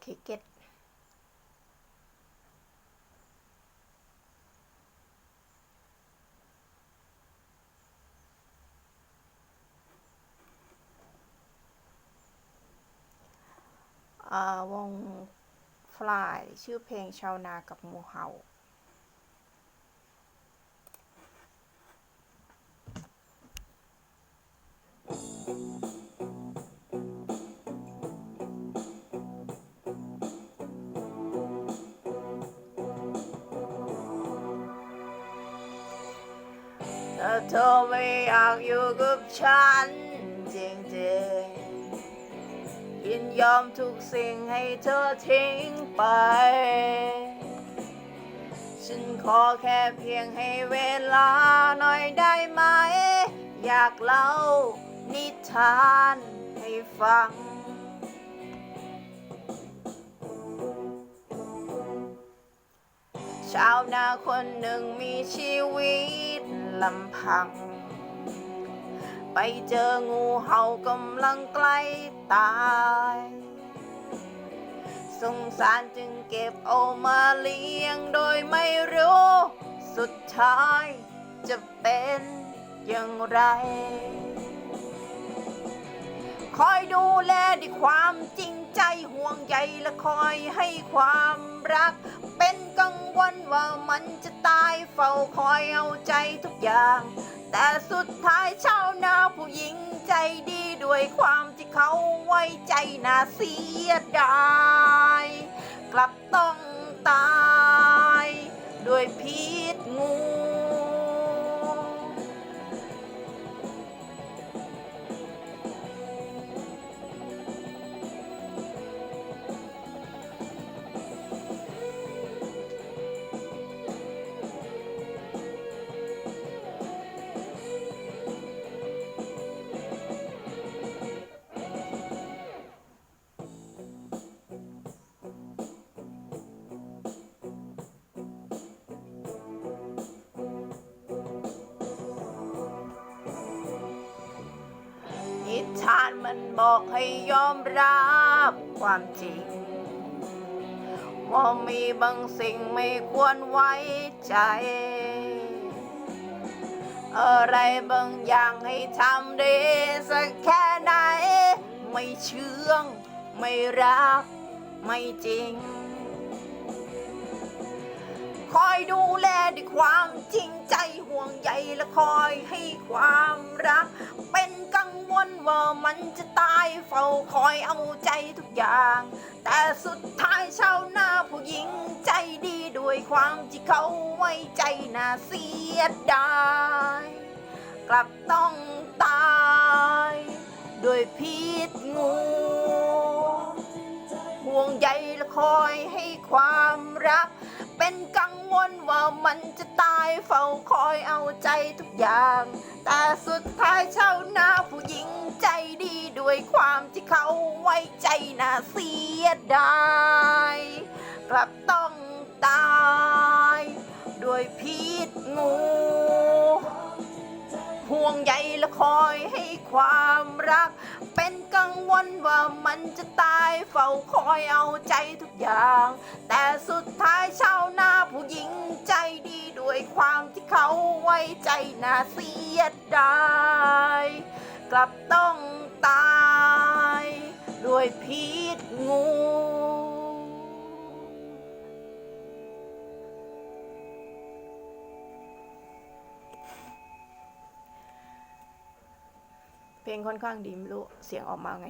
เคเก็ตวงฟลายชื่อเพลงชาวนากับงูเห่า เธอไม่อยากอยู่กับฉันจริงๆ ยินยอมทุกสิ่งให้เธอทิ้งไป ฉันขอแค่เพียงให้เวลาหน่อยได้ไหม อยากเล่านิทานให้ฟังชาวนาคนหนึ่งมีชีวิต ลำพัง ไปเจองูเห่ากำลังใกล้ตายสงสารจึงเก็บเอามาเลี้ยงโดยไม่รู้ สุดท้ายจะเป็นอย่างไร คอยดูแลด้วยความจริงใจห่วงใยและคอยให้ความรัก งวลว่ามันจะตายเฝ้าคอยเอาใจทุกอย่าง แต่สุดท้ายชาวนาผู้หญิงใจดีด้วยความที่เขาไว้ใจน่าเสียดาย กลับต้องตาย ด้วยพี มันบอกให้ยอมรับความจริง ว่ามีบางสิ่งไม่ควรไว้ใจ อะไรบางอย่างให้ทำด้สักแค่ไหน ไม่เชื่อง ไม่รักไม่จริง คอยดูแลด้วยความจริงใจ วงใยและคอยให้ความรัก เป็นกังวลว่ามันจะตายเฝ้าคอยเอาใจทุกอย่าง แต่สุดท้ายชาวนาผู้หญิงใจดีด้วยความที่เขาไว้ใจน่าเสียดายกลับต้องตายด้วยพิษงูห่วงใยและคอยให้ความรัก เป็นกังวลว่ามันจะตายเฝ้าคอยเอาใจทุกอย่าง แต่สุดท้ายชาวนาผู้หญิงใจดีด้วยความที่เขาไว้ใจน่าเสียดายกลับต้องตายด้วยพิษงูห่วงใยและคอยให้ความรัก วลว่ามันจะตายเฝ้าคอยเอาใจทุกอย่าง แต่สุดท้ายชาวนาผู้หญิงใจดีด้วยความที่เขาไว้ใจน่าเสียดายกลับต้องตาย ด้วยพิษงู เพลงค่อนข้างดีไม่รู้เสียงออกมาไง